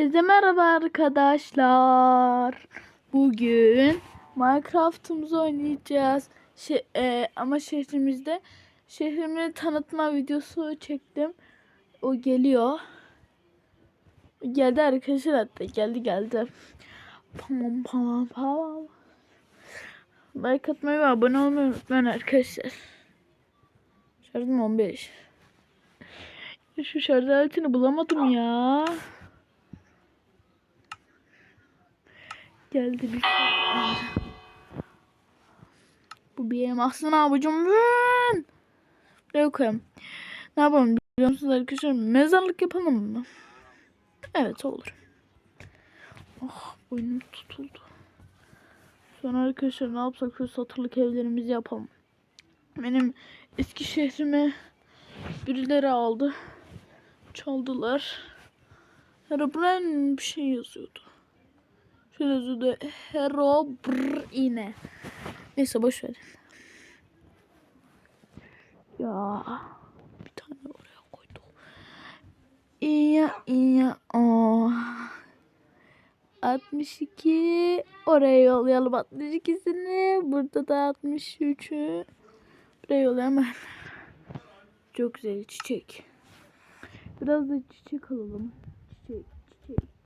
Herkese merhaba arkadaşlar. Bugün Minecraft'ımızı oynayacağız. Şey, e, ama şehrimizde şehrimi tanıtma videosu çektim. O geliyor. Geldi arkadaşlar hatta geldi geldi. Pam pam pam. Like atmayı ve abone olmayı unutmayın arkadaşlar. Şarjım 15. Ya Şu şarj aletini bulamadım ya. Geldi bir şey. Bu bir elmasın abucum. Vın! Buraya koyalım. Ne yapalım biliyor musunuz arkadaşlar? Mezarlık yapalım mı? Evet olur. Oh boynum tutuldu. Sonra arkadaşlar ne yapsak şu satırlık evlerimizi yapalım. Benim eski şehrime birileri aldı. Çaldılar. Herobrine bir şey yazıyordu. Şöyle yazıyordu. Herobrine. Neyse boş verin. Ya bir tane oraya koyduk. İya iya o. 62 oraya yollayalım 62'sini. Burada da 63'ü. Buraya yollayalım. Çok güzel çiçek. Biraz da çiçek alalım. Çiçek, çiçek.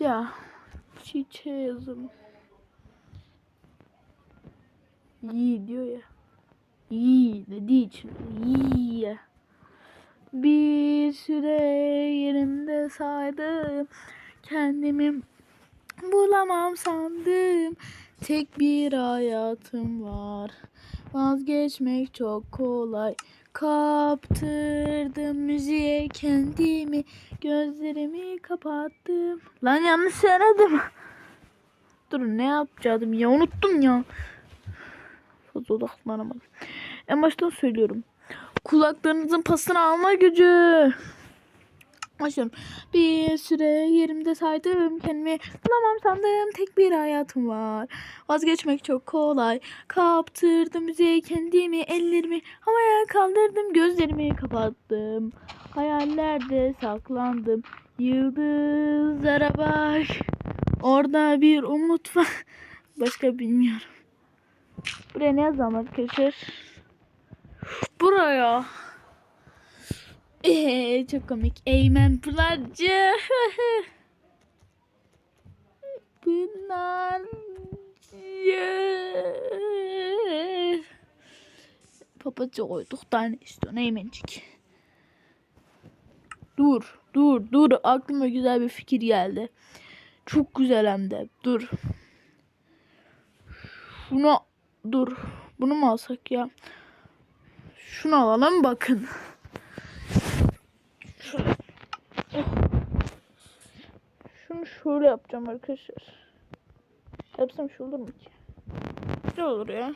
Ya çiçeğe yazalım. İyi diyor ya. İyi dediği için iyi. Bir süre yerimde saydım. Kendimi bulamam sandım. Tek bir hayatım var. Vazgeçmek çok kolay. Kaptırdım müziğe kendimi. Gözlerimi kapattım. Lan yanlış söyledim. Dur ne yapacaktım ya unuttum ya. Fazla odaklanamadım. En baştan söylüyorum. Kulaklarınızın pasını alma gücü. Başlıyorum. Bir süre yerimde saydım kendimi bulamam sandım tek bir hayatım var. Vazgeçmek çok kolay. Kaptırdım müziğe kendimi ellerimi havaya kaldırdım gözlerimi kapattım. Hayallerde saklandım. Yıldızlara bak. Orada bir umut var. Başka bilmiyorum. Buraya ne yazalım arkadaşlar? Buraya. Ee, çok komik. Eymen Pınarcı. Pınarcı. Papatya koyduk. Daha ne istiyorsun Eymencik? Dur, dur, dur. Aklıma güzel bir fikir geldi. Çok güzel hem de. Dur. Şunu dur. Bunu mu alsak ya? Şunu alalım bakın. Şöyle. Oh. Şunu şöyle yapacağım arkadaşlar. Yapsam şu olur mu ki? Ne olur ya?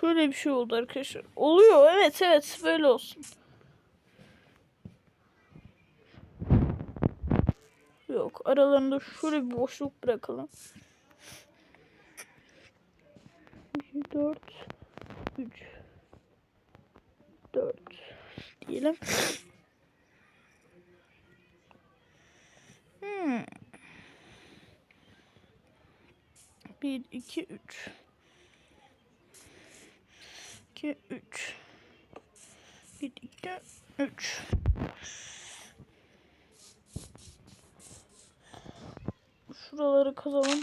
Şöyle bir şey oldu arkadaşlar. Oluyor evet evet böyle olsun. Yok aralarında şöyle bir boşluk bırakalım. 4 3 4 diyelim. Hmm. 1 2 3 2 3 1 2 3 Şuraları kazalım.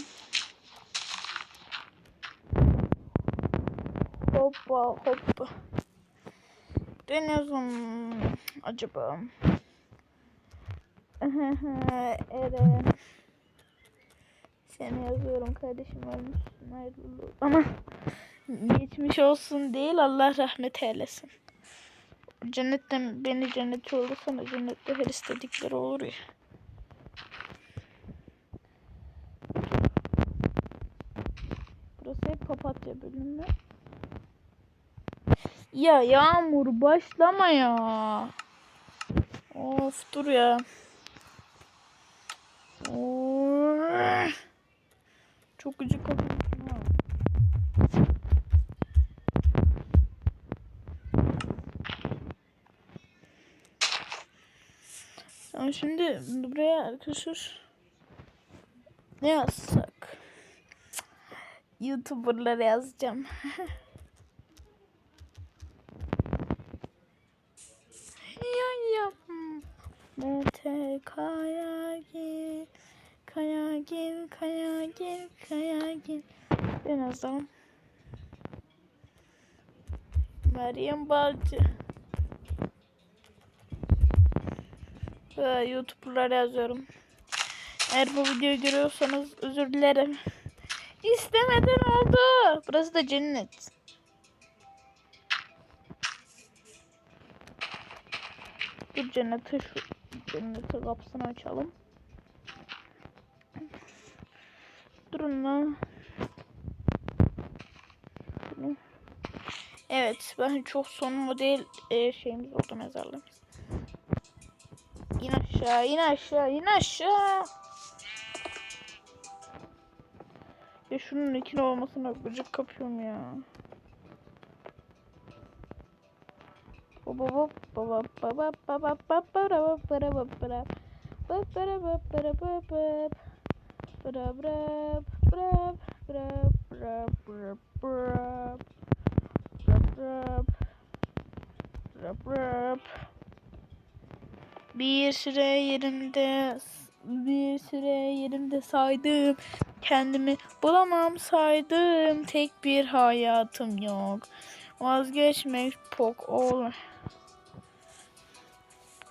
Hoppa hoppa. Deniyorum acaba. Eren. Seni yazıyorum kardeşim ölmüşsün hayırlı Ama geçmiş olsun değil Allah rahmet eylesin. Cennetten beni cennete olursan cennette her istedikleri olur ya. Burası hep papatya bölümü. Ya Yağmur başlama ya. Of dur ya. Çok gıcık kapıyorum. Ha. Ama şimdi buraya arkadaşlar ne yazsak? Youtuber'lara yazacağım. ya yap. Mete kaya gel, kaya gel, kaya gel, kaya. Ben yazalım. Meryem Balcı. Ee, yazıyorum. Eğer bu videoyu görüyorsanız özür dilerim. İstemeden oldu. Burası da cennet. Dur cennete şu cennete kapısını açalım. Durun lan. Evet ben çok son model e, şeyimiz oldu mezarlığımız. İn aşağı, in aşağı, in aşağı. Ya şunun ikili olmasına gıcık kapıyorum ya. Bir süre yerimde bir süre yerimde saydım. Kendimi bulamam saydım. Tek bir hayatım yok. Vazgeçmek çok ol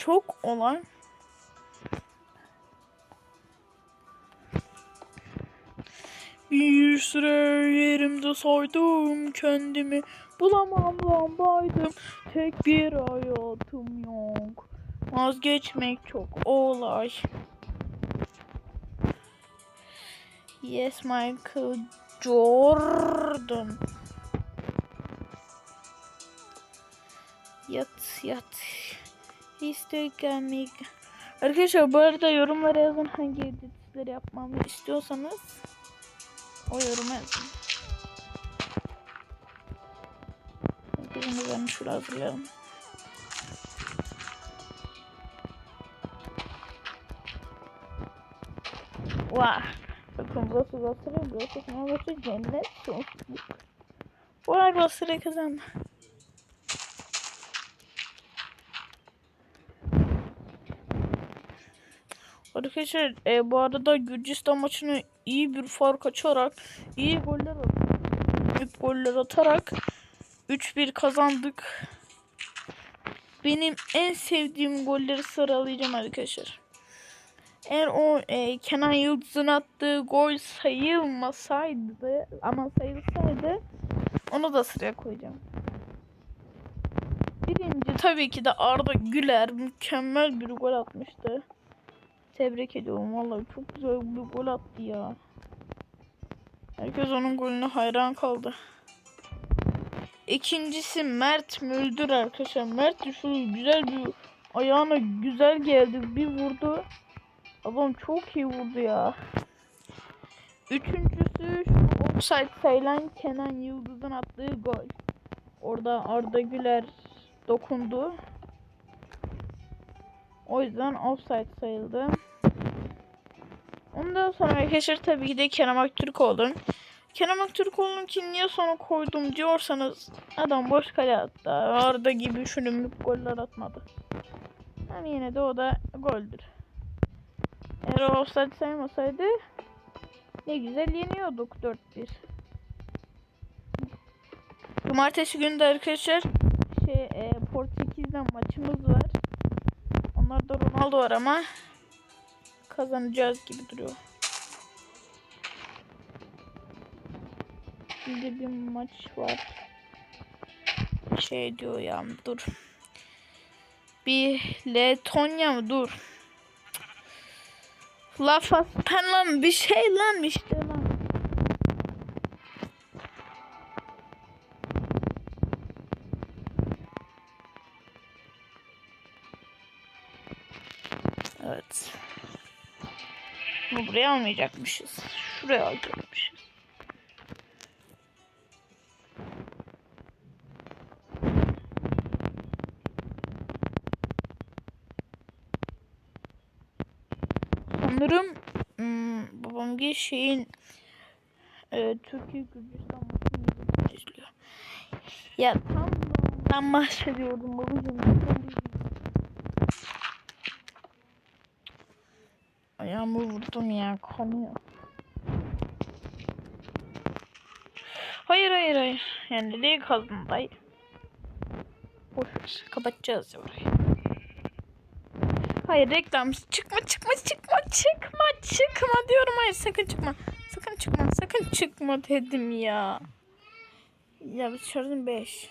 çok olan Bir süre yerimde saydım kendimi. Bulamam lambaydım. Tek bir hayatım yok. Vazgeçmek çok olay. Yes Michael Jordan. Yat yat İstekemik Arkadaşlar bu arada yorumlara yazın hangi editleri yapmamı istiyorsanız o yoruma yazın. Birini ben şuraya hazırlayalım. Vah. Bakın burası Galatasaray, burası Fenerbahçe, cennet, sonsuzluk. Bu arada Galatasaray kazandı. Arkadaşlar e, bu arada Gürcistan maçını iyi bir fark açarak iyi goller atıp goller atarak 3-1 kazandık. Benim en sevdiğim golleri sıralayacağım arkadaşlar. Eğer o e, Kenan Yıldız'ın attığı gol sayılmasaydı ama sayılsaydı onu da sıraya koyacağım. Birinci tabii ki de Arda Güler mükemmel bir gol atmıştı. Tebrik ediyorum vallahi çok güzel bir gol attı ya. Herkes onun golüne hayran kaldı. İkincisi Mert Müldür arkadaşlar. Mert şöyle güzel bir ayağına güzel geldi. Bir vurdu. Adam çok iyi vurdu ya. Üçüncüsü şu offside sayılan Kenan Yıldız'ın attığı gol. Orada Arda Güler dokundu. O yüzden offside sayıldı. Ondan sonra arkadaşlar tabii ki de Kerem Aktürkoğlu. Kerem Aktürkoğlu'nun ki niye sonra koydum diyorsanız adam boş kale attı. Arda gibi şülümlük goller atmadı. Hem yine de o da goldür. Eğer o offside saymasaydı ne güzel yeniyorduk 4-1. Cumartesi günü de arkadaşlar şey e, Portekiz'den maçımız var. Onlarda Ronaldo var ama kazanacağız gibi duruyor. Şimdi bir maç var. Şey diyor ya dur. Bir Letonya mı dur. Lafastan lan bir şey lan işte lan. Evet. Buraya almayacakmışız. şuraya gelmişiz. Sanırım hmm, babam bir şeyin e, Türkiye Gürcistan maçını izliyor. Ya tam ondan bahsediyordum babacığım. Ayağımı vurdum ya kanıyor. Hayır hayır hayır. Yani nereye kaldın dayı? Boş. Kapatacağız ya orayı. Hayır reklam çıkma çıkma çıkma çıkma çıkma diyorum hayır sakın çıkma. Sakın çıkma sakın çıkma dedim ya. Ya şarjım 5.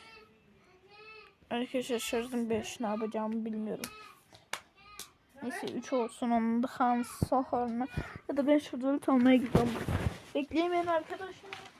Arkadaşlar şarjım 5 ne yapacağımı bilmiyorum. Neyse 3 olsun onun da sonra ya da ben şurada loot almaya gidiyorum. Bekleyin arkadaşlar.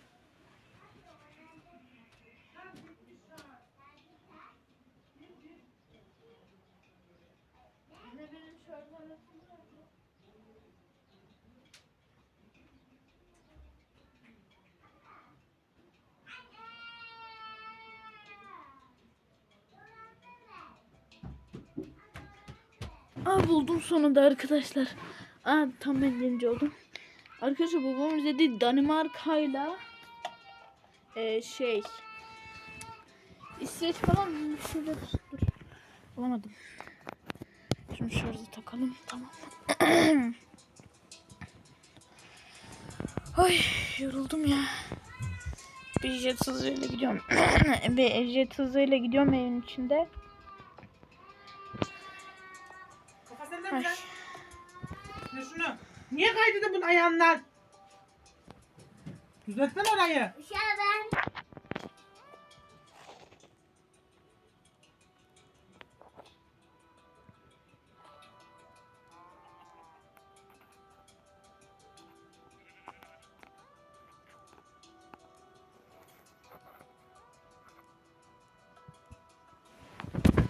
Aa buldum sonunda arkadaşlar. Aa tam ben birinci oldum. Arkadaşlar babam dedi Danimarka'yla e, şey İsveç falan bir şeyler. Bulamadım. Şunu şarjı takalım tamam. Ay yoruldum ya. Bir jet hızıyla gidiyorum. bir jet hızıyla gidiyorum evin içinde. Niye kaydı da bunun ayağından? Düzeltsene orayı.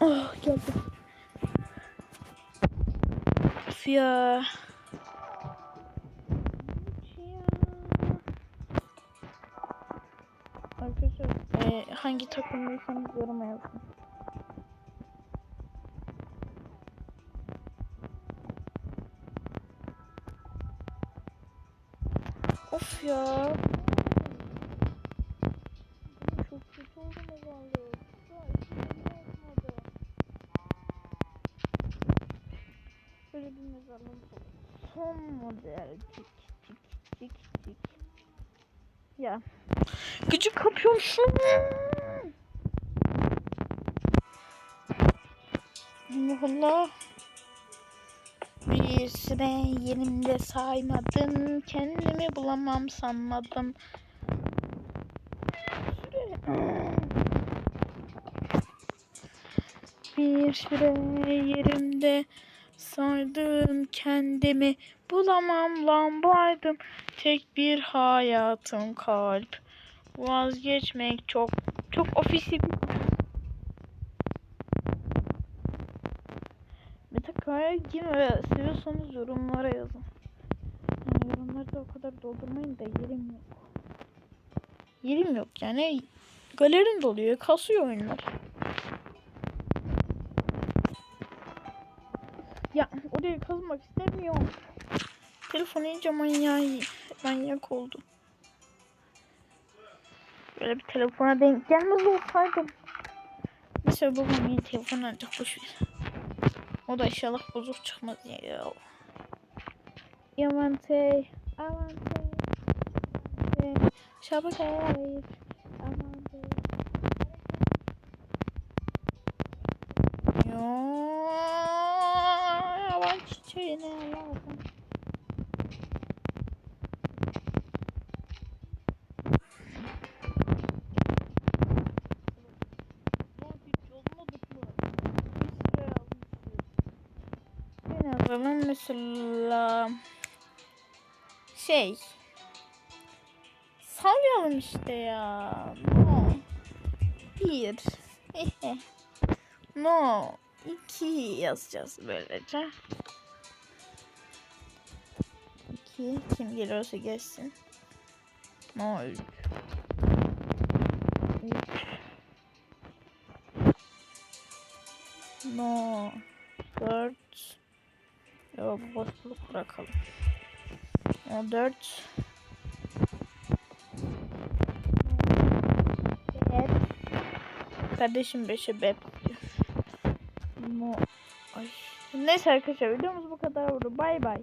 Oh geldi. Of ya. Hangi takımlıysanız yoruma yazın. Of ya. Çok kötü oldu mezarlık. Ya içinde ne olmadı? Böyle bir mezarlık oldu. Son model cik cik cik cik. Ya. Gıcık kapıyorsun. Allah Allah. Bir süre yerimde saymadım. Kendimi bulamam sanmadım. Bir süre yerimde saydım kendimi bulamam lambaydım tek bir hayatım kalp vazgeçmek çok çok ofisi bir Metakaya girme seviyorsanız yorumlara yazın. Yani yorumları da o kadar doldurmayın da yerim yok. Yerim yok yani galerim doluyor kasıyor oyunlar. Ya oraya kazmak istemiyorum. Telefon iyice manyak, manyak oldu. Böyle bir telefona denk gelmez olsaydım. Neyse babam iyi telefon alacak boşver. O da inşallah bozuk çıkmaz ya. Yamante, amante, şabakayır, amante. Ya, yaban çiçeğine yalan. Ne yazalım mesela şey. Sallayalım işte ya. No. Bir. No. İki yazacağız böylece. İki. 2. Kim geliyorsa gelsin. No. 3. 3. No 4. Yok boşluk bırakalım. No 4. Evet. Kardeşim 5'e bep. No. Ay. Neyse arkadaşlar videomuz bu kadar oldu. Bay bay.